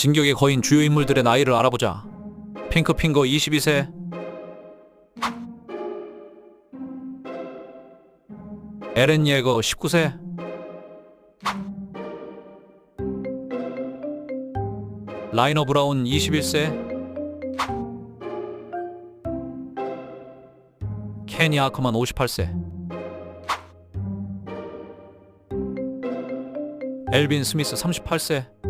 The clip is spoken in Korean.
진격의 거인 주요 인물들의 나이를 알아보자. 핑크핑거 22세. 에렌 예거 19세. 라이너 브라운 21세. 케니 아커만 58세. 엘빈 스미스 38세.